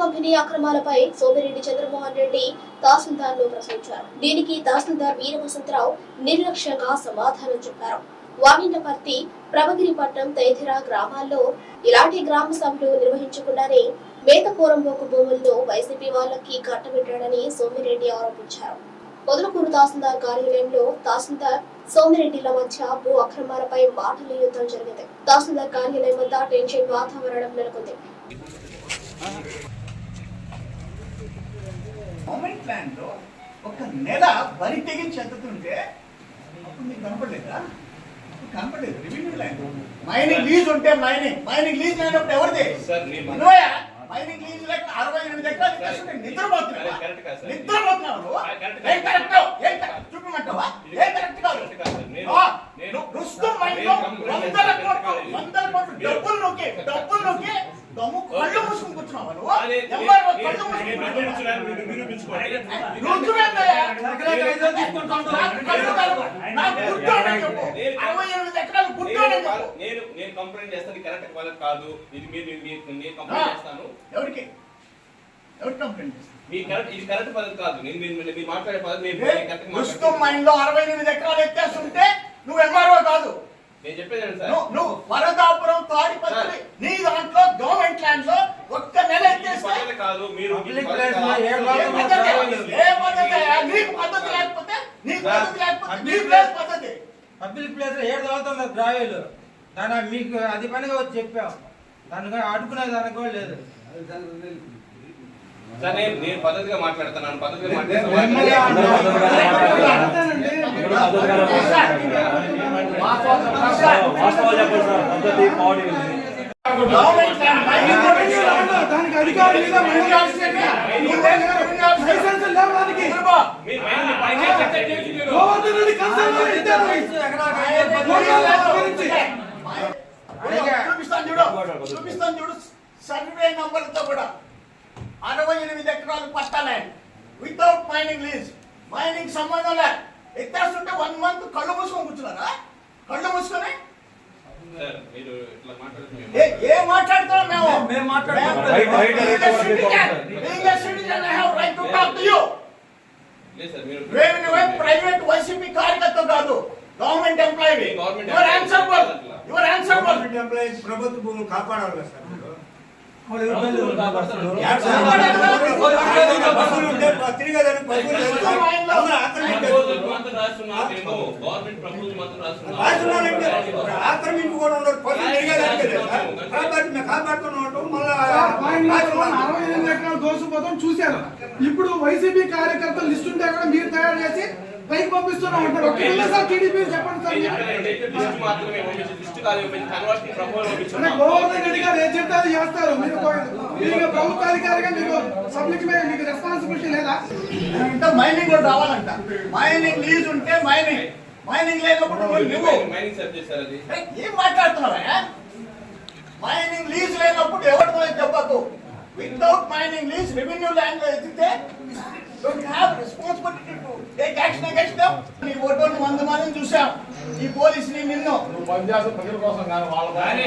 పంపిణీ అక్రమాలపై సోమిరెడ్డి చంద్రమోహన్ రెడ్డి తహసీల్దార్ను ప్రశ్నించారు. దీనికి తహసీల్దార్ వీర వసంతరావు నిర్లక్ష్యంగా సమాధానం చెప్పారు. వామింటపర్తి ప్రభగిరిపట్నం తదితర గ్రామాల్లో ఇలాంటి గ్రామ సభలు నిర్వహించకుండానే మేతపూరంలోకి భూములను వైసీపీ వాళ్ళకి కట్టబెట్టాడని సోమిరెడ్డి ఆరోపించారు. పొదలకూరు తహసీల్దార్ కార్యాలయంలో తహసీల్దార్ సోమిరెడ్డిల మధ్య భూ అక్రమాలపై మాటల యుద్ధం జరిగింది. తహసీల్దార్ కార్యాలయం వద్ద టెన్షన్ వాతావరణం నెలకొంది. గవర్నమెంట్ ప్లాన్లో ఒక నెల వరి తెగించి ఎత్తుతుంటే అప్పుడు మీకు కనపడలేదా? కనపడలేదు. రెవెన్యూ ల్యాండ్ మైనింగ్ లీజ్ ఉంటే మైనింగ్ మైనింగ్ లీజ్ లేనప్పుడు ఎవరిది? మైనింగ్ లీజ్ లేక అరవై ఎనిమిది ఎకరాలు నిద్రపోతున్నావా? ఏం. కరెక్ట్ ఏం? చూపిమంటావా ఏం కరెక్ట్ కాదు? రుస్తుం వందల. కోట్లు. వందల కోట్లు డబ్బులు నొక్కి డబ్బులు నొక్కి దమ్ము కళ్ళు మూసుకుని కూర్చున్నావా నువ్వు? నేను- నేను కంప్లైంట్ చేస్తాను కరెక్ట్ వాళ్ళకి కాదు. ఇది మీరు నేను కంప్లైంట్ చేస్తాను. ఎవరికి? కంప్లైంట్? మీ కరెక్ట్ ఇది కరెక్ట్ పద్ధతి కాదు. నేను మీరు మీరు- మీరు మాట్లాడే పద్ధతి నేను ఏ, నేను కరెక్ట్ రుస్తుం మైండ్లో అరవై ఎనిమిది ఎకరాలు ఎత్తేస్తుంటే నువ్వు ఎంఆర్ఓ కాదు. నేను చెప్పేది సార్? నువ్వు నువ్వు వరదాపురం తాడిపత్రి నీ దాంట్లో గవర్నమెంట్ ల్యాండ్లో ఒక్క నెల ఇది ఎత్తేస్తే పద్ధతి కాదు మీరు Public ఇది పద్ధతి place లో కాదు. ఏ ఏ బాధ పద్ధతి? ఏ పద్ధతి? నీకు పద్ధతి లేకపోతే నీకు పద్ధతి లేకపోతే నీ ప్లేస్ పద్ధతి పబ్లిక్ ప్లేస్లో ఏడు చదువుతున్నారు ద్రావిలు దాని మీకు అది పనిగా వచ్చి చెప్పాం దానికి అడుకునే దానికి కూడా లేదు సార్ నేను నేను పద్ధతిగా మాట్లాడుతున్నాను పద్ధతిగా మాట్లాడుతున్నాను దానికి అధికారం లేదా లైసెన్స్ లేవు దానికి గోవర్ధన్ రెడ్డి ఇద్దరు చూపిస్తాను చూడు చూపిస్తాను చూడు సర్వే నంబర్తో కూడా అరవై ఎనిమిది ఎకరాలు పట్టాలే వితౌట్ మైనింగ్ లీజ్ మైనింగ్ సంబంధం లేదు ఎత్తేస్తుంటే వన్ మంత్ కళ్ళు మూసుకొని కూర్చున్నారా కళ్ళు మూసుకొని ఏ ఏ మాట్లాడుతున్నాం మేము మేము మాట్లాడుతున్నాం. మేము- Right- right Being a అనేది citizen, కూడా being a citizen, I have right to talk to you. లేదు సార్ మీరు వేరు నువ్వే ప్రైవేట్ వైసీపీ కార్యకర్త కాదు government employee Government your employee. Answerable your answerable government employees ప్రభుత్వ భూములు కాపాడాలి కదా సార్ మీరు. ప్రభుత్వం గవర్నమెంట్ ప్రపోజల్ మాత్రం రాస్తున్నారు. అరవై ఎనిమిది ఎకరాలు దోసుకుపోతాం చూశాను ఇప్పుడు వైసీపీ కార్యకర్తల లిస్ట్ ఉంటే కూడా మీరు తయారు చేసి పైకి పంపిస్తున్నాం అంటారు. సార్ టీడీపీ చెప్పండి సార్. గోవర్ధన్ రెడ్డి గారు ఏం చెప్తే అది చేస్తారు? మీరు మీరు ప్రభుత్వాధికారిగా మీకు పబ్లిక్ మీద మీకు రెస్పాన్సిబిలిటీ లేదా? అంటే మైనింగ్ కూడా రావాలంట. మైనింగ్ లీజ్ ఉంటే మైనింగ్ మైనింగ్ లేనప్పుడు నువ్వు ఏం మాట్లాడుతున్నావా? మైనింగ్ లీజ్ లేనప్పుడు ఎవరితో దెబ్బకు వితౌట్ మైనింగ్ లీజ్ రెవెన్యూ ల్యాండ్లో ఎత్తితే don't have responsibility to take action against them నీ ఫోటోని వంద మందిని చూసాం ఈ పోలీసుని నిన్ను. కానీ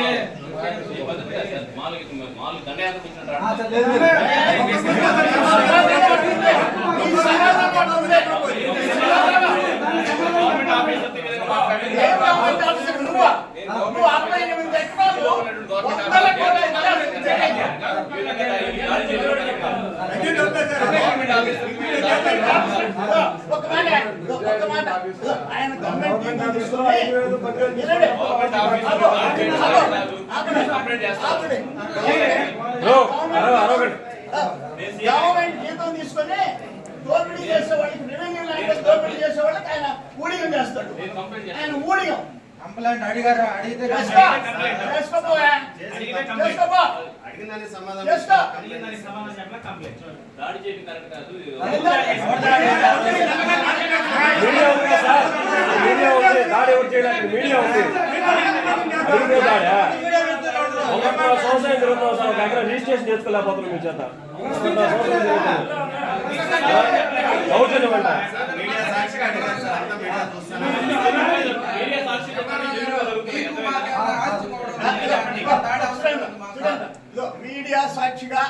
ఈ పద్ధతి కాదు సార్. మామూలుగా మామూలుగా దండయాత్ర ఇచ్చినట్టు ఈ సమాధానం ఉండేటప్పుడు గవర్నమెంట్ ఆఫీసర్ ఈ విధంగా మాట్లాడింది. ఏం గవర్నమెంట్ ఆఫీసర్ నువ్వు నువ్వు అరవై ఎనిమిది ఎకరాలు వందల కోట్ల ఎకరాలు ఎత్తితే ఈ విధంగా ఈ దాడి చేయడం కరెక్ట్ కాదు. అదే డబ్బే సార్. గవర్నమెంట్ ఆఫీసర్ ఈ విధంగా ఒక మాట ఒక మాట ఆయన గవర్నమెంట్ తీసుకొని నిలబడే. గవర్నమెంట్ ఆఫీసర్ ఆగు, దాడి చేయడం ఆగు, కరెక్ట్ కాదు. ఆగు, కంప్లైంట్ చేస్తాను. ఆగుడే. బ్రో, అరవ అరవకండి గవర్నమెంట్ జీతం తీసుకొని దోపిడీ చేసే వాళ్ళకి రెవెన్యూ ల్యాండ్ దోపిడీ చేసే వాళ్ళకి ఆయన ఊడిగం చేస్తాడు. ఆయన ఊడిగం. కంప్లైంట్ అడిగారు? అడిగితే మీడియా ఉంది దాడి ఎవరు చేయడానికి మీడియా ఉంది. సంవత్సరం జరుగుతున్నాం సార్ ఒక ఎకరా రిజిస్ట్రేషన్ చేసుకోలేకపోతున్నాం మీ చేత. దౌర్జన్యం అంట మీడియా సాక్షిగా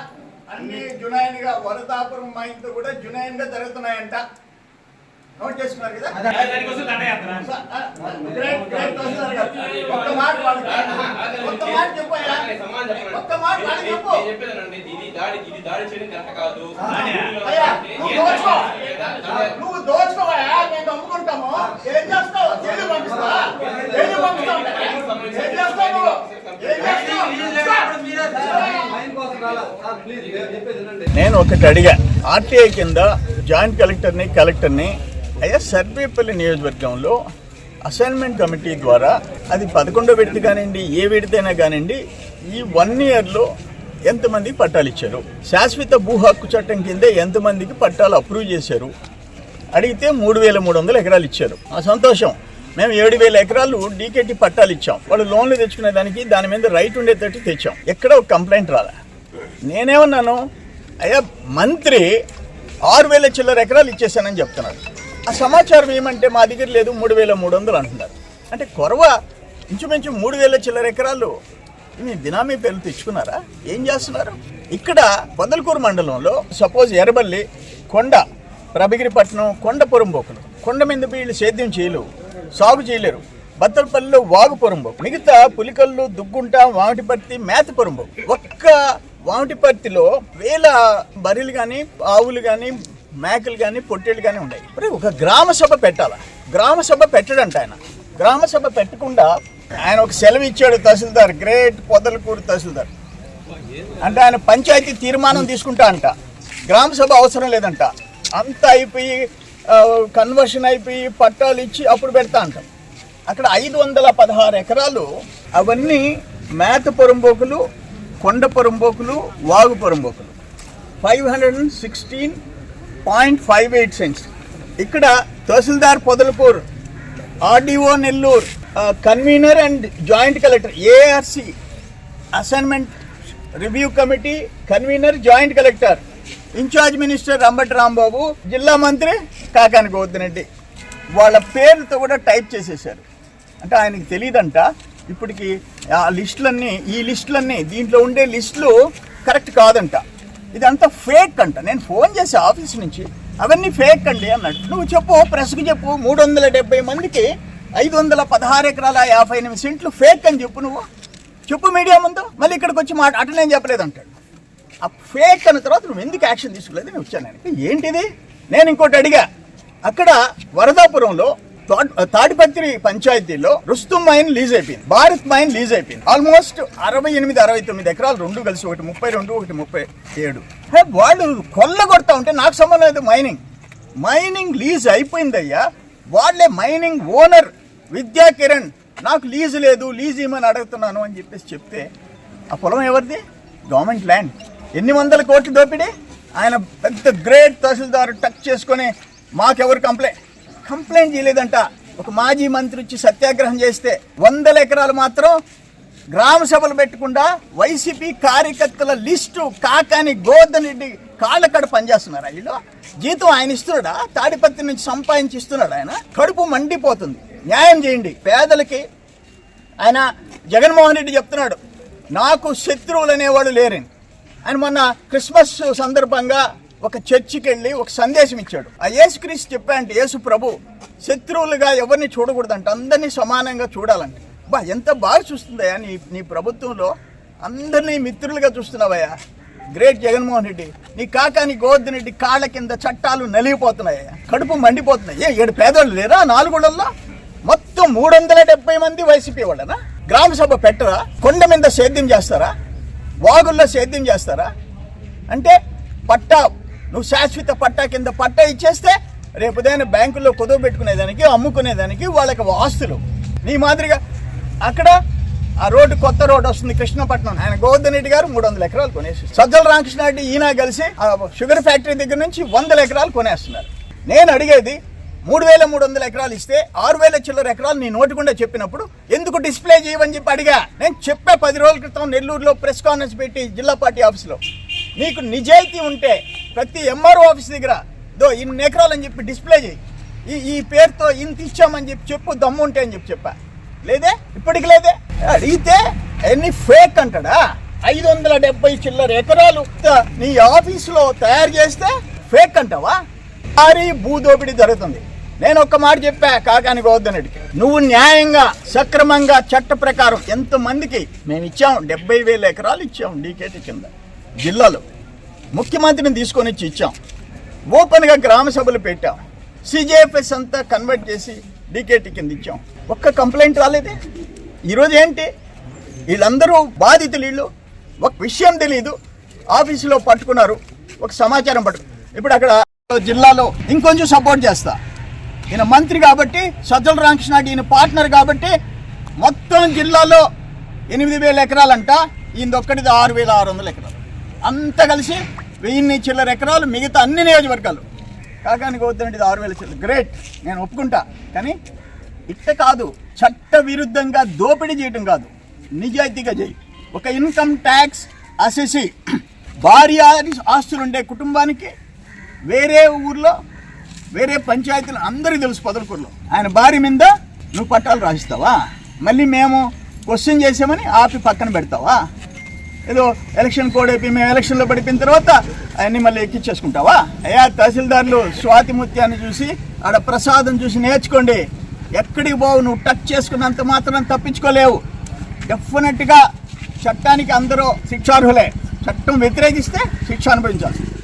అన్ని జునైన్గా వరదాపురం తో కూడా జునైన్గా జరుగుతున్నాయంట. నోట్ చేసుకున్నారు కదా. ఒక్క మాట ఒక్క మాట. ఒక్క మాట చెప్పు. నువ్వు మేము అమ్ముకుంటాము ఏం చేస్తావు? జైలు పంపిస్తా జైలు పంపిస్తావు ఏం చేస్తావు నువ్వు? నేను ఒకటి అడిగా. ఆర్టీఐ కింద జాయింట్ కలెక్టర్ని కలెక్టర్ని అయ్యా సర్వేపల్లి నియోజకవర్గంలో అసైన్మెంట్ కమిటీ ద్వారా అది పదకొండో విడత కానివ్వండి ఏ విడతైనా కానివ్వండి ఈ వన్ ఇయర్లో ఎంతమంది పట్టాలు ఇచ్చారు? శాశ్వత భూ హక్కు చట్టం కింద ఎంతమందికి పట్టాలు అప్రూవ్ చేశారు? అడిగితే మూడు వేల మూడు వందల ఎకరాలు ఇచ్చారు. ఆ సంతోషం. మేము ఏడు వేల ఎకరాలు డీకేటీ పట్టాలు ఇచ్చాం. వాళ్ళు లోన్లు తెచ్చుకునే దానికి దాని మీద రైట్ ఉండేటట్టు తెచ్చాం. ఎక్కడ ఒక కంప్లైంట్ రాలే? నేనేమన్నాను? అయ్యా మంత్రి ఆరు వేల చిల్లర ఎకరాలు ఇచ్చేసానని చెప్తున్నాడు. ఆ సమాచారం ఏమంటే మా దగ్గర లేదు మూడు వేల మూడు వందలు అంటున్నారు. అంటే కొరవ ఇంచుమించు మూడు వేల చిల్లర ఎకరాలు. మీ దినామీ పేర్లు తెచ్చుకున్నారా? ఏం చేస్తున్నారు? ఇక్కడ పొదలకూరు మండలంలో సపోజ్ ఎర్రబల్లి కొండ ప్రభగిరిపట్నం కొండ పొరంబోకులు. కొండ మీద వీళ్ళు సేద్యం చేయలేవు సాగు చేయలేరు. బత్తలపల్లిలో వాగు పొరంబోకు మిగతా పులికల్లు దుగ్గుంట వామిటిపర్తి మేత పొరంబోకు ఒక్క వామిటిపర్తిలో వేల బర్రెలు కానీ ఆవులు కానీ మేకలు కానీ పొట్టేళ్ళు కానీ ఉన్నాయి మరి ఒక గ్రామ సభ పెట్టాలా? గ్రామ సభ పెట్టడంట ఆయన. గ్రామ సభ పెట్టకుండా ఆయన ఒక సెలవు ఇచ్చాడు తహసీల్దార్ గ్రేట్ పొదలకూరు తహసీల్దార్. అంటే ఆయన పంచాయతీ తీర్మానం తీసుకుంటా అంట. గ్రామ సభ అవసరం లేదంట. అంతా అయిపోయి కన్వర్షన్ అయిపోయి పట్టాలు ఇచ్చి అప్పుడు పెడతా అంటాం. అక్కడ ఐదు వందల పదహారు ఎకరాలు అవన్నీ మేత పొరంబోకులు కొండ పొరంబోకులు వాగు పొరంబోకులు. Five hundred and sixteen point five eight cents. ఇక్కడ తహసీల్దార్ Podalapur RDO Nellore convener and joint collector ARC assignment review committee convener joint collector incharge minister Rambati Rambabu జిల్లా మంత్రి కాకాని గోవర్ధన్ రెడ్డి వాళ్ళ పేరుతో కూడా టైప్ చేసేసారు అంటే ఆయనకి తెలియదంట ఇప్పటికి ఆ లిస్టులన్నీ ఈ లిస్టులన్నీ దీంట్లో ఉండే లిస్టులు కరెక్ట్ కాదంట. ఇదంతా ఫేక్ అంట. నేను ఫోన్ చేసి ఆఫీస్ నుంచి అవన్నీ ఫేక్ అండి అన్నాడు. నువ్వు చెప్పు ప్రెస్కి చెప్పు మూడు వందల డెబ్బై మందికి ఐదు వందల పదహారు ఎకరాల యాభై ఎనిమిది సెంట్లు ఫేక్ అని చెప్పు నువ్వు. చెప్పు మీడియా ముందు మళ్ళీ ఇక్కడికి వచ్చి మాట అటు నేను చెప్పలేదు అంటాడు. ఆ ఫేక్ అన్న తర్వాత నువ్వు ఎందుకు యాక్షన్ తీసుకోలేదు? నేను వచ్చాను ఏంటిది? నేను ఇంకోటి అడిగా. అక్కడ వరదాపురంలో తాడిపత్రి పంచాయతీలో రుస్తుం మైన్ లీజ్ అయిపోయింది. భారత్ మైన్ లీజ్ అయిపోయింది. ఆల్మోస్ట్ అరవై ఎనిమిది అరవై తొమ్మిది ఎకరాలు రెండు కలిసి ఒకటి ముప్పై రెండు ఒకటి ముప్పై ఏడు. హే, వాళ్ళు కొల్లగొడతా ఉంటే నాకు సంబంధం లేదు మైనింగ్. Mining lease అయిపోయిందయ్యా. వాళ్ళే మైనింగ్ ఓనర్ విద్యా కిరణ్ నాకు లీజు లేదు లీజ్ ఇవ్వమని అడుగుతున్నాను అని చెప్పేసి చెప్తే ఆ పొలం ఎవరిది? Government land. ఎన్ని వందల కోట్లు దోపిడీ? ఆయన పెద్ద గ్రేట్ తహసీల్దారు టచ్ చేసుకొని మాకెవరు కంప్లైంట్ కంప్లైంట్ చేయలేదంట. ఒక మాజీ మంత్రి వచ్చి సత్యాగ్రహం చేస్తే వందల ఎకరాలు మాత్రం గ్రామ సభలు పెట్టకుండా వైసీపీ కార్యకర్తల లిస్టు కాకాని గోవర్ధన్ రెడ్డి కాళ్ళకడ పనిచేస్తున్నారు వీళ్ళు? జీతం ఆయన ఇస్తున్నాడా? తాడిపత్రి నుంచి సంపాదించి ఇస్తున్నాడు ఆయన? కడుపు మండిపోతుంది. న్యాయం చేయండి. పేదలకి ఆయన జగన్మోహన్ రెడ్డి చెప్తున్నాడు నాకు శత్రువులు అనేవాడు లేరని. ఆయన మొన్న క్రిస్మస్ సందర్భంగా ఒక చర్చికి వెళ్ళి ఒక సందేశం ఇచ్చాడు. ఆ యేసుక్రీస్తు చెప్పాయంటే యేసు ప్రభు శత్రువులుగా ఎవరిని చూడకూడదంట. అందరినీ సమానంగా చూడాలంట. బా ఎంత బాగా చూస్తుందయ్యా నీ నీ ప్రభుత్వంలో. అందరినీ మిత్రులుగా చూస్తున్నావయ్యా. గ్రేట్ జగన్మోహన్ రెడ్డి. నీ కాక నీ గోవర్ధన్ రెడ్డి కాళ్ళ కింద చట్టాలు నలిగిపోతున్నాయా కడుపు మండిపోతున్నాయి. ఏ ఏడు పేదోళ్ళు లేరా? నాలుగోళ్ళల్లో? మొత్తం మూడు వందల డెబ్బై మంది వైసీపీ వాళ్ళనా? గ్రామ సభ పెట్టరా? కొండ మీద సేద్యం చేస్తారా? వాగుల్లో సేద్యం చేస్తారా? అంటే పట్టా నువ్వు శాశ్వత పట్టా కింద పట్టా ఇచ్చేస్తే రేపుదైనా బ్యాంకుల్లో కుదువు పెట్టుకునేదానికి అమ్ముకునేదానికి వాళ్ళకి ఆస్తులు. నీ మాదిరిగా అక్కడ ఆ రోడ్డు కొత్త రోడ్డు వస్తుంది కృష్ణపట్నం. ఆయన గోవర్ధన్ రెడ్డి గారు మూడు వందల ఎకరాలు కొనేసి సజ్జల రామకృష్ణ రెడ్డి ఈయన కలిసి ఆ షుగర్ ఫ్యాక్టరీ దగ్గర నుంచి వందల ఎకరాలు కొనేస్తున్నారు. నేను అడిగేది మూడు వేల మూడు వందల ఎకరాలు ఇస్తే ఆరు వేల చిల్లర ఎకరాలు నీ నోటికుండా చెప్పినప్పుడు ఎందుకు డిస్ప్లే చేయమని చెప్పి అడిగా. నేను చెప్పే పది రోజుల క్రితం నెల్లూరులో ప్రెస్ కాన్ఫరెన్స్ పెట్టి జిల్లా పార్టీ ఆఫీస్లో. నీకు నిజాయితీ ఉంటే ప్రతి ఎంఆర్ఓ ఆఫీస్ దగ్గర దో ఇన్ని ఎకరాలు అని చెప్పి డిస్ప్లే చేయి. ఈ ఈ పేరుతో ఇంత ఇచ్చామని చెప్పి చెప్పు దమ్ము ఉంటే అని చెప్పి చెప్పా. లేదే? ఇప్పటికి లేదే? అడిగితే ఎన్ని ఫేక్ అంటాడా? ఐదు వందల డెబ్బై చిల్లర ఎకరాలు నీ ఆఫీసులో తయారు చేస్తే ఫేక్ అంటావా? భారీ భూదోపిడీ జరుగుతుంది. నేను ఒక్క మాట చెప్పా కాకాని గోవర్ధనుడికి నువ్వు న్యాయంగా సక్రమంగా చట్ట ప్రకారం ఎంతమందికి మేము ఇచ్చాము డెబ్బై వేల ఎకరాలు ఇచ్చాము డీకేటీ కింద. జిల్లాలో. ముఖ్యమంత్రిని తీసుకొని వచ్చి ఇచ్చాం. ఓపెన్గా గ్రామ సభలు పెట్టాం. సిజేఎఫ్ఎస్ అంతా కన్వర్ట్ చేసి డీకేటీ కింద ఇచ్చాం. ఒక్క కంప్లైంట్ రాలేదే? ఈరోజు ఏంటి? వీళ్ళందరూ బాధితులు వీళ్ళు. ఒక విషయం తెలియదు ఆఫీసులో పట్టుకున్నారు. ఒక సమాచారం పట్టు ఇప్పుడు అక్కడ జిల్లాలో ఇంకొంచెం సపోర్ట్ చేస్తా. ఈయన మంత్రి కాబట్టి సజ్జల రామకృష్ణ ఈయన పార్ట్నర్ కాబట్టి మొత్తం జిల్లాలో ఎనిమిది వేల ఎకరాలంట. ఈయన ఒక్కటిది ఆరు వేల ఆరు వందల ఎకరాలు. అంతా కలిసి వెయ్యిన్ని చిల్లర ఎకరాలు మిగతా అన్ని నియోజకవర్గాలు. కాకానికి వద్దండి ఆరు వేల చిల్లర. గ్రేట్ నేను ఒప్పుకుంటా. కానీ ఇట్ట కాదు. చట్ట విరుద్ధంగా దోపిడీ చేయడం కాదు. నిజాయితీగా చేయి. ఒక ఇన్కమ్ ట్యాక్స్ అసెసి భార్య ఆస్తులు ఉండే కుటుంబానికి వేరే ఊర్లో వేరే పంచాయతీలు అందరికీ తెలుసు పొదలకూరులో. ఆయన భార్య మీద నువ్వు పట్టాలు రాసిస్తావా? మళ్ళీ మేము క్వశ్చన్ చేసామని ఆపి పక్కన పెడతావా? ఏదో ఎలక్షన్ కోడ్ అయిపోయి మేము ఎలక్షన్లో పడిపోయిన తర్వాత అవన్నీ మళ్ళీ ఎక్కించేసుకుంటావా అయ్యా తహసీల్దార్లు స్వాతి ముత్యాన్ని చూసి ఆడ ప్రసాదం చూసి నేర్చుకోండి. ఎక్కడికి పోవు నువ్వు టచ్ చేసుకున్నంత మాత్రం తప్పించుకోలేవు. డెఫినెట్గా చట్టానికి అందరూ శిక్షార్హులే. చట్టం వ్యతిరేకిస్తే శిక్ష అనుభవించాల్సింది.